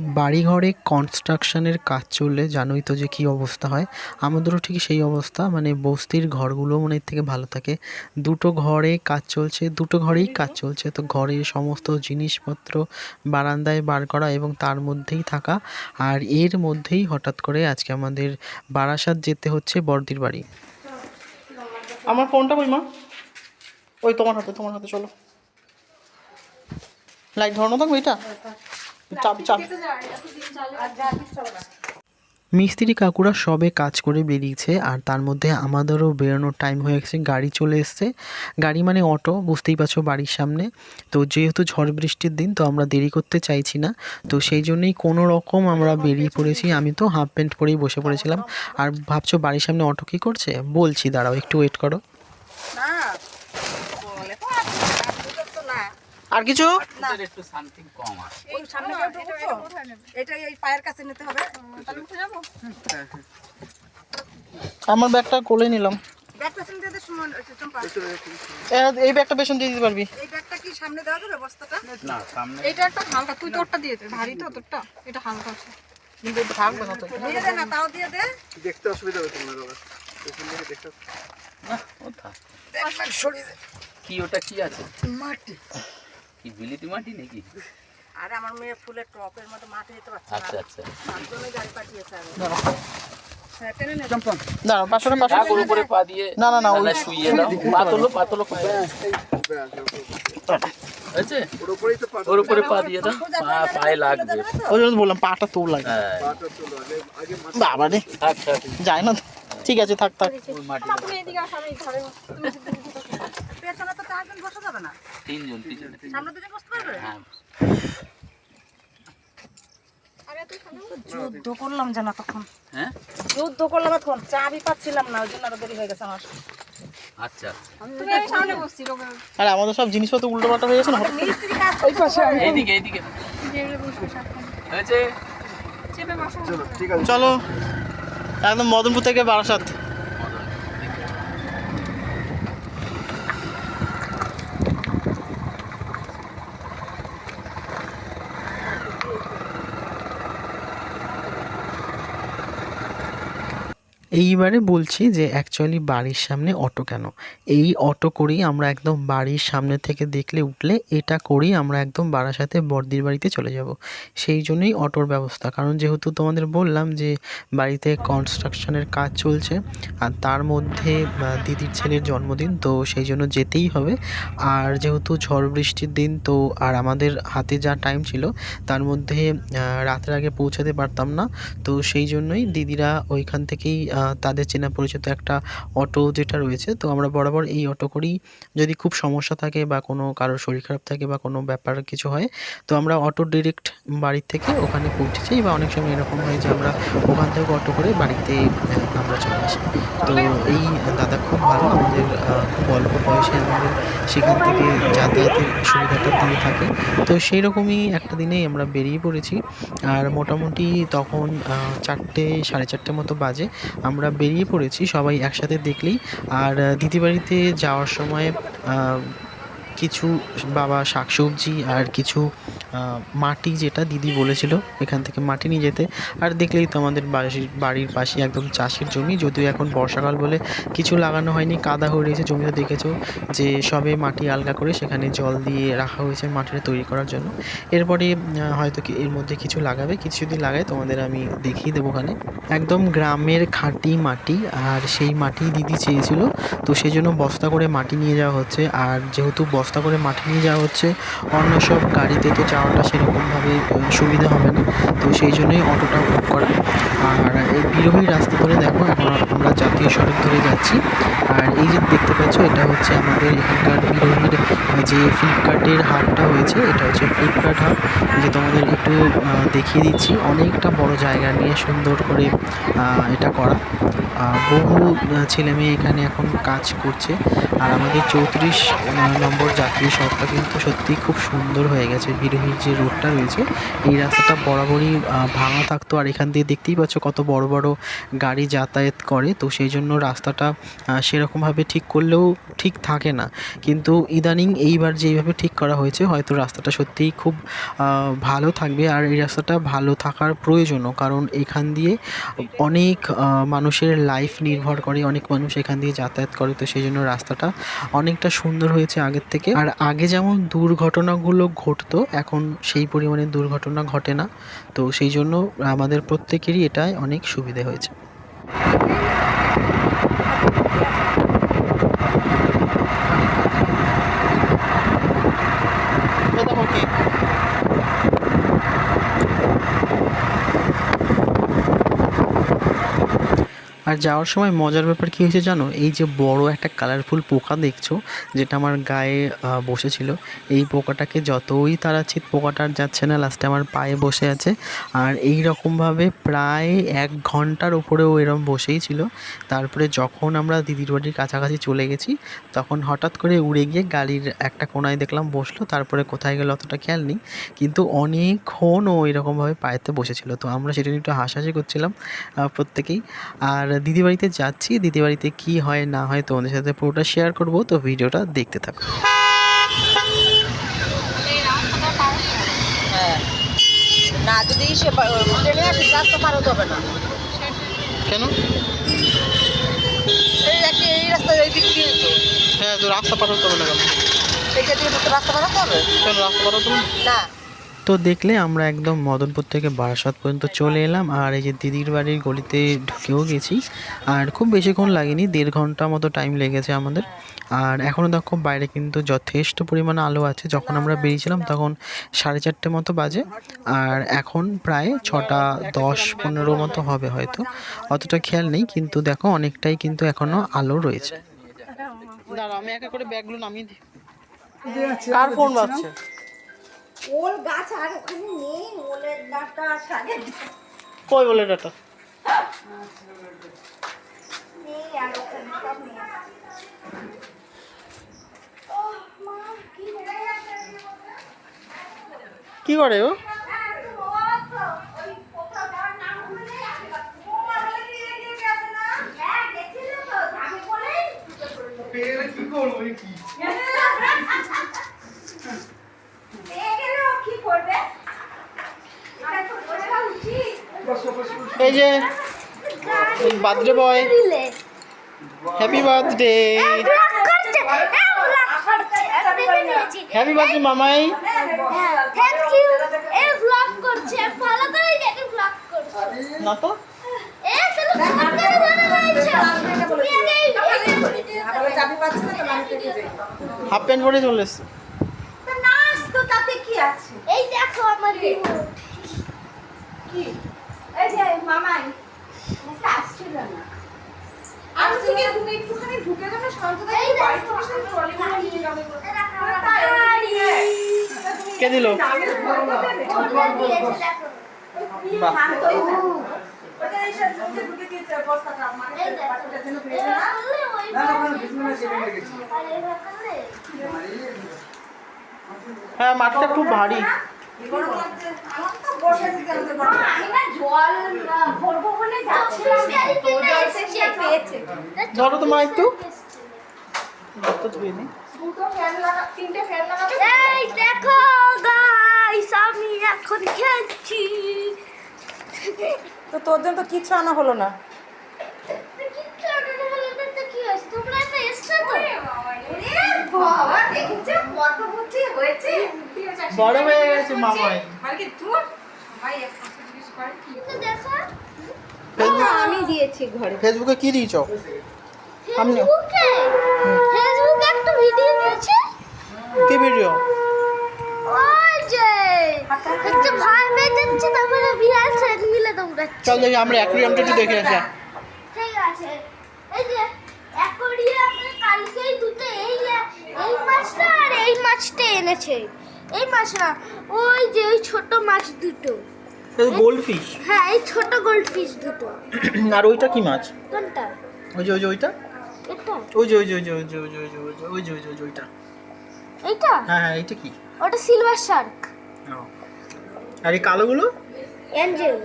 বাড়িঘরে কনস্ট্রাকশনের কাজ চললে জানোই তো যে কী অবস্থা হয়। আমাদেরও ঠিক সেই অবস্থা মানে বস্তির ঘরগুলো মানে থেকে ভালো থাকে। দুটো ঘরে কাজ চলছে, দুটো ঘরেই কাজ চলছে। তো ঘরের সমস্ত জিনিসপত্র বারান্দায় বার করা এবং তার মধ্যেই থাকা। আর এর মধ্যেই হঠাৎ করে আজকে আমাদের বারাসাত যেতে হচ্ছে বর্দির বাড়ি। আমার ফোনটা কই মা? ওই তোমার হাতে তোমার হাতে, চলো। লাইট ধরানো থাকবে এটা? চাপ চাপ। মিস্ত্রি কাকুরা সবে কাজ করে বেরিয়েছে আর তার মধ্যে আমাদেরও বেরোনোর টাইম হয়ে গেছে গাড়ি চলে এসছে। গাড়ি মানে অটো বুঝতেই পারছ বাড়ির সামনে। তো যেহেতু ঝড় বৃষ্টির দিন তো আমরা দেরি করতে চাইছি না। তো সেই জন্যই কোনো রকম আমরা বেরিয়ে পড়েছি। আমি তো হাফ প্যান্ট পরেই বসে পড়েছিলাম। আর ভাবছ বাড়ির সামনে অটো কী করছে? বলছি দাঁড়াও একটু ওয়েট করো। না বলে তো আর দুটো তো না আর কিছু? একটু সামথিং কম আছে। এই সামনে এটা এই পায়ের কাছে নিতে হবে। তাহলে উঠে যাব। আমার ব্যাগটা কোলে নিলাম। এই ব্যাগটা পেছন দিয়ে দিতে পারবি। এই ব্যাগটা কি সামনে দেওয়া যাবে বস্তাটা? না সামনে এটা একটা হালকা তুই তোরটা দিয়ে দে ভারী তো তোরটা এটা হালকা আছে। কিন্তু থাকবে না তো। দিয়ে দে না তাও দিয়ে দে। দেখতে অসুবিধা হবে তোমার বাবা। দেখতে না ও থাক। কি ওটা কি আছে? মাটি। কি বিলিতি মাটি নাকি? আরে আমার মেয়ে ফুলের টপের মতো মাটি দিতে পারছে আচ্ছা না। আচ্ছা তার গাড়ি পাঠিয়েছে আমি হ্যাঁ নে। উপরে পা দিয়ে না, না, না, ওই- শুইয়ে দাও। ওর উপরেই তো পা ওর উপরে পা দিয়ে দাও। পা পায়ে লাগবে। ওই জন্য বললাম পাটা লাগে হ্যাঁ। বাবা রে। থাক থাক যায় না ঠিক আছে থাক থাক। মাটি মা, তুমি এদিকে আসো আমি ঘরে তুমি পেছনে তো চারজন বসা যাবে না? তিনজন পিছনে সামনে দুজন বসতে পারবে? হ্যাঁ। আরে যুদ্ধ করলাম জানা তখন হ্যাঁ? যুদ্ধ করলাম তখন চাবি পাচ্ছিলাম না ওই জন্য আরও দেরি হয়ে গেছে আমার। আচ্ছা। তুমি আমি সামনে বসছি লোকের আমাদের সব জিনিসপত্র উল্টো পাল্টা হয়ে গেছে না? মিস্ত্রি কাজ ওই পাশে এইদিকে এইদিকে। জেলে বসবে সাতক্ষণ হয়েছে? চেপে বসো। চলো ঠিক আছে। চলো। একদম মদনপুর থেকে বারাসাত। এইবারে বলছি যে অ্যাকচুয়ালি বাড়ির সামনে অটো কেন? এই অটো করেই আমরা একদম বাড়ির সামনে থেকে দেখলে উঠলে এটা করেই আমরা একদম বারাসাতে বর্দির বাড়িতে চলে যাব। সেই জন্যই অটোর ব্যবস্থা। কারণ যেহেতু তোমাদের বললাম যে বাড়িতে কনস্ট্রাকশনের কাজ চলছে, আর তার মধ্যে দিদির ছেলের জন্মদিন, তো সেই জন্য যেতেই হবে। আর যেহেতু ঝড় বৃষ্টির দিন, তো আর আমাদের হাতে যা টাইম ছিল, তার মধ্যে রাতের আগে পৌঁছাতে পারতাম না। তো সেই জন্যই দিদিরা ওইখান থেকেই তাদের চেনা পরিচিত একটা অটো যেটা রয়েছে, তো আমরা বরাবর এই অটো করেই যদি খুব সমস্যা থাকে বা কোনো কারোর শরীর খারাপ থাকে বা কোনো ব্যাপার কিছু হয়, তো আমরা অটো ডিরেক্ট বাড়ির থেকে ওখানে পৌঁছে যাই বা অনেক সময় এরকম হয় যে আমরা ওখান থেকে অটো করে বাড়িতে আমরা চলে আসি। তো এই দাদা খুব ভালো আমাদের খুব অল্প বয়সে আমাদের সেখান থেকে যাতায়াতের সুবিধাটা দিয়ে থাকে। তো সেই রকমই একটা দিনেই আমরা বেরিয়ে পড়েছি। আর মোটামুটি তখন চারটে, সাড়ে চারটে মতো বাজে। আমরা বেরিয়ে পড়েছি সবাই একসাথে দেখলেই। আর দিদিবাড়িতে বাড়িতে যাওয়ার সময় কিছু বাবা শাকসবজি আর কিছু মাটি যেটা দিদি বলেছিল, এখান থেকে মাটি নিয়ে যেতে। আর দেখলেই তো আমাদের বাড়ির বাড়ির পাশে একদম চাষের জমি, যদিও এখন বর্ষাকাল বলে কিছু লাগানো হয়নি, কাদা হয়ে রয়েছে জমিতে দেখেছ, যে সবে মাটি আলগা করে সেখানে জল দিয়ে রাখা হয়েছে মাটিটা তৈরি করার জন্য। এরপরে হয়তো কি এর মধ্যে কিছু লাগাবে, কিছু যদি লাগায় তোমাদের আমি দেখিয়ে দেবো ওখানে। একদম গ্রামের খাঁটি মাটি, আর সেই মাটি দিদি চেয়েছিল, তো সেই জন্য বস্তা করে মাটি নিয়ে যাওয়া হচ্ছে। আর যেহেতু বস্তা করে মাটি নিয়ে যাওয়া হচ্ছে, অন্য সব গাড়িতে তো যাওয়াটা সেরকমভাবে সুবিধা হবে না। তো সেই জন্যই অটোটা বুক করা। আর এই বিরোহী রাস্তা ধরে দেখো, এখন আমরা জাতীয় সড়ক ধরে যাচ্ছি। আর এই যে দেখতে পাচ্ছ, এটা হচ্ছে আমাদের এখানকার বিরোহীর যে ফ্লিপকার্টের হাবটা হয়েছে, এটা হচ্ছে ফ্লিপকার্ট হাব যে তোমাদের একটু দেখিয়ে দিচ্ছি, অনেকটা বড় জায়গা নিয়ে সুন্দর করে এটা করা। বহু ছেলে মেয়ে এখানে এখন কাজ করছে। আর আমাদের চৌত্রিশ নম্বর যাত্রী সড়কটা কিন্তু সত্যিই খুব সুন্দর হয়ে গেছে। বিরোহীর যে রোডটা রয়েছে, এই রাস্তাটা বরাবরই ভাঙা থাকতো। আর এখান দিয়ে দেখতেই পাচ্ছ কত বড় বড় গাড়ি যাতায়াত করে। তো সেই জন্য রাস্তাটা সেরকমভাবে ঠিক করলেও ঠিক থাকে না। কিন্তু ইদানিং এইবার যেইভাবে ঠিক করা হয়েছে, হয়তো রাস্তাটা সত্যিই খুব ভালো থাকবে। আর এই রাস্তাটা ভালো থাকার প্রয়োজনও। কারণ এখান দিয়ে অনেক মানুষের লাইফ নির্ভর করে, অনেক মানুষ এখান দিয়ে যাতায়াত করে। তো সেই জন্য রাস্তাটা অনেকটা সুন্দর হয়েছে আগের থেকে। আর আগে যেমন দুর্ঘটনাগুলো ঘটতো, এখন সেই পরিমাণে দুর্ঘটনা ঘটে না। তো সেই জন্য আমাদের প্রত্যেকেরই এটাই অনেক সুবিধে হয়েছে। আর যাওয়ার সময় মজার ব্যাপার কী হয়েছে জানো? এই যে বড় একটা কালারফুল পোকা দেখছ, যেটা আমার গায়ে বসেছিল, এই পোকাটাকে যতই তাড়াচ্ছি, পোকাটা আর যাচ্ছে না লাস্টে আমার পায়ে বসে আছে। আর এই রকমভাবে প্রায় এক ঘণ্টার উপরেও এরম বসেই ছিল। তারপরে যখন আমরা দিদির বাড়ির কাছাকাছি চলে গেছি, তখন হঠাৎ করে উড়ে গিয়ে গাড়ির একটা কোনায় দেখলাম বসল, তারপরে কোথায় গেল অতটা খেয়াল নেই। কিন্তু অনেকক্ষণ ও এরকমভাবে পায়েতে বসেছিল। তো আমরা সেটা নিয়ে একটু হাসাহাসি করছিলাম প্রত্যেকেই। আর দিদি বাড়িতে যাচ্ছি দিদি বাড়িতে কী হয় না হয় তোমাদের সাথে পুরোটা শেয়ার করব তো ভিডিওটা দেখতে থাকো। এই রাস্তাটা পার হ্যাঁ না যদি সে ট্রেনে আসে রাস্তা পার হতে হবে না। কেন? এই একটা এই রাস্তা এই দিক দিয়ে তো। হ্যাঁ তো রাস্তা পার হতে হবে না কেন? তো রাস্তা পার হতে হবে? কেন রাস্তা পার হতে হবে? না। তো দেখলে আমরা একদম মদনপুর থেকে বারাসাত পর্যন্ত চলে এলাম আর এই যে দিদির বাড়ির গলিতে ঢুকেও গেছি আর খুব বেশিক্ষণ লাগেনি দেড় ঘণ্টা মতো টাইম লেগেছে আমাদের। আর এখনও দেখো বাইরে কিন্তু যথেষ্ট পরিমাণে আলো আছে যখন আমরা বেরিয়েছিলাম তখন সাড়ে চারটে মতো বাজে আর এখন প্রায় ছটা দশ পনেরো মতো হবে হয়তো অতটা খেয়াল নেই কিন্তু দেখো অনেকটাই কিন্তু এখনও আলো রয়েছে। দাঁড়া আমি একা করে ব্যাগগুলো নামিয়ে দিই। কার ফোন বাজছে? ওল গাছ আর ওখানে নেই ওলের ডাটা শাকে কই বলে ডাটা? নেই আর ওখানে সব নেই। কি করে ও? কি করব? কি? এই যে birthday boy happy birthday happy birthday মামাই। থ্যাংক ইউ এ ব্লগ করছে ভালো করে দেখে ব্লগ করছে না তো। এ ব্লগ করে যাই হাফ প্যান্ট পরে চলে এসছে। তো নাচ তো তাতে কি আছে এই দেখো আমার কি? এই যে মামাই এটা আসছিল না। আমি থেকে তুমি একটুখানি ঢুকে যাবে শান্ত থাকো বাড়ি থেকে সব ট্রলি করে নিয়ে যাবে। কে দিল? হ্যাঁ মাঠটা খুব ভারী। ধরো তো মা একটু। ধুয়ে নি দেখো গাইস আমি এখন খেলছি। তো তোর জন্য তো কিচ্ছু আনা হলো না। কিচ্ছু আনানো হলো না তো কি হয়েছে তোমরা তো এসছো তো বাবা দেখেছে? কত বুদ্ধি হয়েছে? বড় হয়ে গেছে মামাই আমি দিয়েছি ঘরে। ফেসবুকে কি দিয়েছ? সামনে। ফেসবুকে? একটা ভিডিও দিয়েছে? কি ভিডিও? দৌড়াচ্ছে। চল দেখি আমরা অ্যাকুরিয়ামটা একটু দেখে আসি। ঠিক আছে। এই যে অ্যাকোরিয়ামে কালকেই দুটো এই এই মাছটা আর এই মাছটা এনেছে। এই মাছ না ওই যে ওই ছোট মাছ দুটো গোল্ড ফিশ হ্যাঁ এই ছোট গোল্ড ফিশ দুটো আর ওইটা কি মাছ কোনটা ওই যে ওই যে ওইটা এটা ওই যে ওই যে ওই যে ওই যে ওই যে ওই যে ওই যে ওই যে ওই যে ওইটা এইটা হ্যাঁ হ্যাঁ এইটা কি ওটা সিলভার শার্ক। আর এই কালো কালোগুলো এঞ্জেল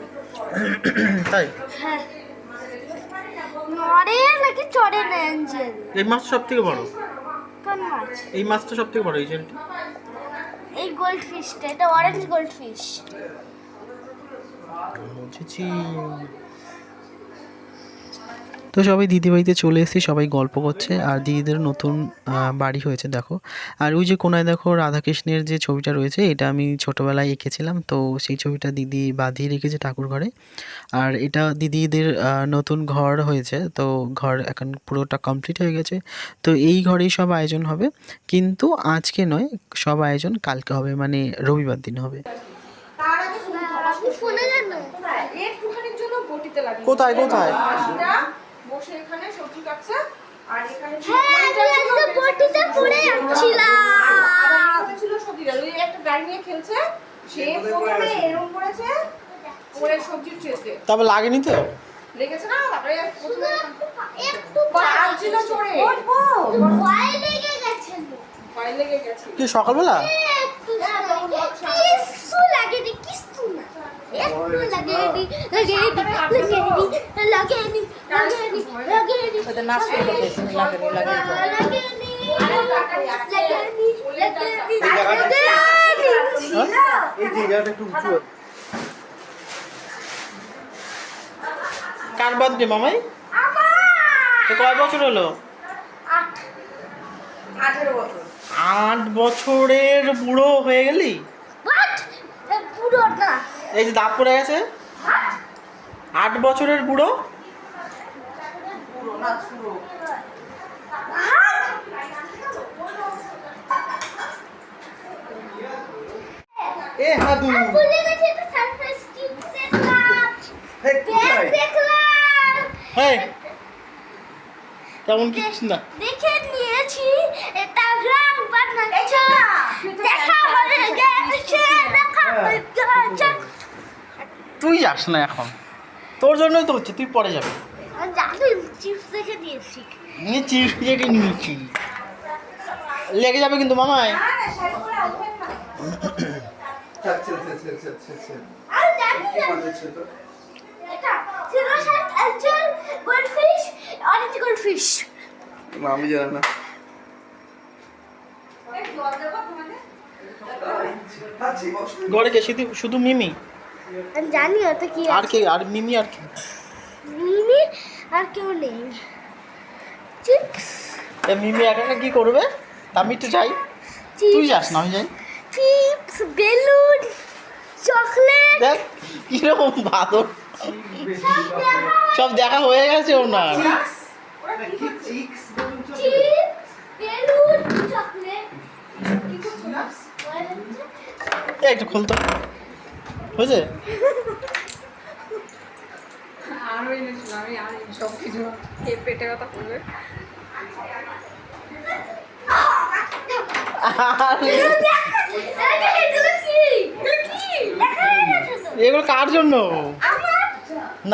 তাই হ্যাঁ নড়ে নাকি চড়ে না এঞ্জেল এই মাছ সব থেকে বড় কোন মাছ এই মাছটা সব থেকে বড় এই এটা। এই গোল্ড ফিশটা এটা অরেঞ্জ গোল্ড ফিশ বুঝেছি তো সবাই দিদি বাড়িতে চলে এসেছি সবাই গল্প করছে আর দিদিদের নতুন বাড়ি হয়েছে দেখো। আর ওই যে কোনায় দেখো রাধাকৃষ্ণের যে ছবিটা রয়েছে এটা আমি ছোটোবেলায় এঁকেছিলাম তো সেই ছবিটা দিদি বাঁধিয়ে রেখেছে ঠাকুর ঘরে। আর এটা দিদিদের নতুন ঘর হয়েছে তো ঘর এখন পুরোটা কমপ্লিট হয়ে গেছে। তো এই ঘরেই সব আয়োজন হবে কিন্তু আজকে নয় সব আয়োজন কালকে হবে মানে রবিবার দিন হবে। কোথায়? কোথায়, বসে এখানে সবজি কাটছে। আর এখানে হ্যাঁ পড়ে যাচ্ছিলাম। ছিল সবজিটা? ওই একটা গাড়ি নিয়ে খেলছে সে প্রথমে এরকম করেছে ওরে সবজির ট্রেতে তারপর লাগেনি তো? লেগেছে না তারপরে প্রথমে একটু পাল ছিল চড়ে। ভয় লেগে গেছে ভয় লেগে গেছে। কি সকালবেলা? একটু কার বাদ বার্থডে মামাই? কয় বছর হলো? আট বছরের বুড়ো হয়ে গেলি? পুরো না। এই যে দাঁত পড়ে গেছে। আট বছরের বুড়ো। এ হাদু হ্যাঁ তেমন কিছু না। দেখে নিয়েছি এটা গ্রাম বানাচ্ছে। দেখা হয়ে গেছে দেখা হয়ে গেছে। তুই যাস না এখন। তোর জন্য তো হচ্ছে তুই পরে যাবি। নিয়ে চিপস দেখে লেগে যাবে কিন্তু মামাই। না। গড়ে শুধু মিমি? আমি জানি ওটা কি আর কে আর মিমি আর কি? মিমি আর কেউ নেই। চিপস তা মিমি একা একা কি করবে? তা আমি একটু যাই। তুই যাস না আমি যাই। Chips balloon chocolate. দেখ কীরকম বাদর। সব দেখা হয়ে গেছে ওনার। কি চিক্স তো চিপস বেলুন চকলেট। এই একটু খুলতো। হয়েছে? আরও এনেছিলাম আমি আর সব কিছু পেটে করবে। এগুলো কার জন্য?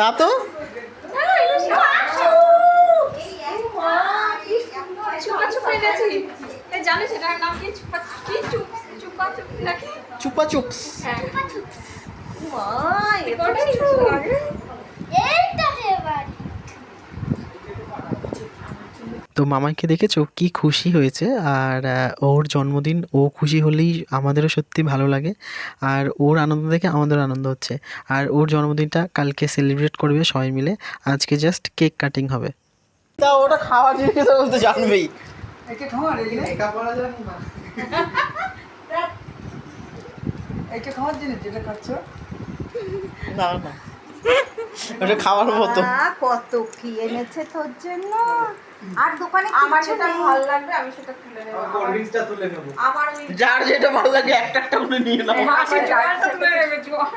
না তো? জানিস এটার নাম কি? চুপা চুপ চুপা চুপ নাকি? চুপা চুপস। তো মামাকে দেখেছ? কি খুশি হয়েছে। আর ওর জন্মদিন ও খুশি হলেই আমাদেরও সত্যি ভালো লাগে। আর ওর আনন্দ দেখে আমাদেরও আনন্দ হচ্ছে। আর ওর জন্মদিনটা কালকে সেলিব্রেট করবে সবাই মিলে। আজকে জাস্ট কেক কাটিং হবে। তা ওটা খাওয়ার জিনিস তো বলতে জানবেই। এটা খাওয়ার জিনিস যেটা খাচ্ছ। না না ওটা খাওয়ার মতো। কত কি এনেছে তোর জন্য? আর দোকানে আমার যেটা ভালো লাগবে আমি সেটা তুলে নেব। কোল্ড ড্রিঙ্কসটা তুলে নেব। আমার ওই যার যেটা ভালো লাগে একটা একটা করে নিয়ে নাও। মাসি জলটা তুলে নেবে জল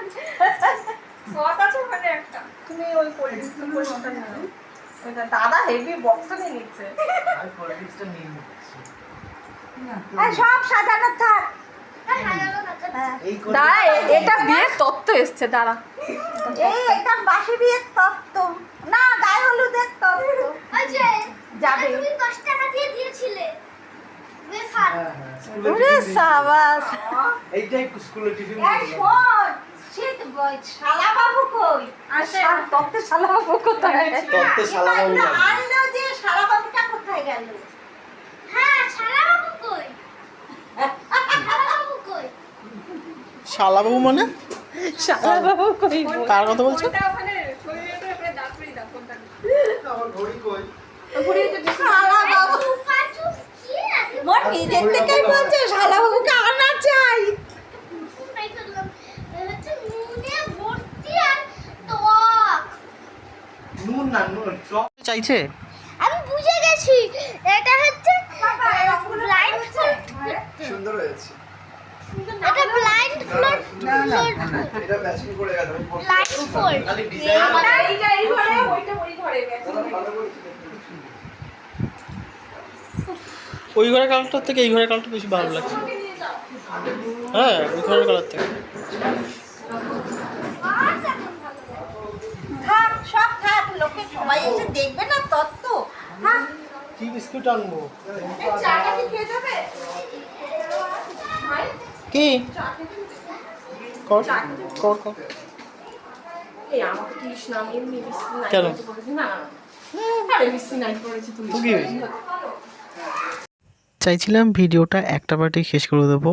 সস আছে ওখানে একটা। তুমি ওই কোল্ড নাও। ওইটা দাদা হেভি বক্সটা নিয়ে নিচ্ছে। আমি কোল্ড ড্রিঙ্কসটা নিয়ে নিচ্ছি। সব সাজানো থাক। দাঁড়া এটা বিয়ের তত্ত্ব এসছে দাঁড়া। এই এটা বাসি বিয়ের তত্ত্ব। না গায়ে হলুদের তত্ত্ব। যাবে। তুমি দশ টাকা দিয়ে দিয়েছিলে। হ্যাঁ হ্যাঁ স্কুলে ওরে সাবাস। এইটাই স্কুলে টিফিন এই শোন সে শালা বাবু কই? আসে। তত্ত্বে শালা বাবু কোথায়? তত্ত্বে শালাবাবু এগুলো আনলো যে শালা বাবুটা কোথায় গেল হ্যাঁ শালাবাবু কই শালাবাবু কই শালাবাবু মানে শালা বাবু কই কার কথা বলছো ফোনটা ওখানে শরীরের উপরে আপনি দাঁত ফেলে দাও ফোনটা আমার ঘড়ি কই ঘুরিয়ে তো দিছি। শালা বাবু চুপা চুপ কি আছে মোর নিজের থেকেই বলছে শালা বাবুকে আনা চাই। নাই ফেললাম হচ্ছে নুনে ভর্তি আর টক নুন না নুন চপ চাইছে আমি বুঝে গেছি এটা হচ্ছে ব্লাইন্ড ফ্লোট সুন্দর হয়েছে এটা ব্লাইন্ড ফ্লোট না না এটা ম্যাচিং করে গেছে আমি পরতে Light পারব না। fold. খালি ডিজাইন এইটা এই ঘরে ওইটা ওই ঘরের কালারটার থেকে এই ঘরের কালারটা বেশি ভালো লাগছে। হ্যাঁ ওই ঘরের কালার থেকে। সব থাক লোকে সবাই এসে দেখবে না তত্ত্ব। কি বিস্কুট আনব? কি কর কর কর। কেন? চাইছিলাম ভিডিওটা একটা পার্টি শেষ করে দেবো।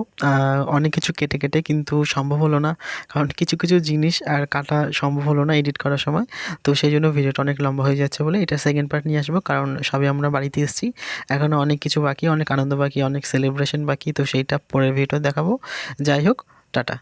অনেক কিছু কেটে কেটে কিন্তু সম্ভব হলো না কারণ কিছু কিছু জিনিস আর কাটা সম্ভব হলো না এডিট করার সময়। তো সেই জন্য ভিডিওটা অনেক লম্বা হয়ে যাচ্ছে বলে এটা সেকেন্ড পার্ট নিয়ে আসব কারণ সবে আমরা বাড়িতে এসেছি। এখনও অনেক কিছু বাকি অনেক আনন্দ বাকি অনেক সেলিব্রেশন বাকি তো সেইটা পরের ভিডিও দেখাবো। যাই হোক টাটা।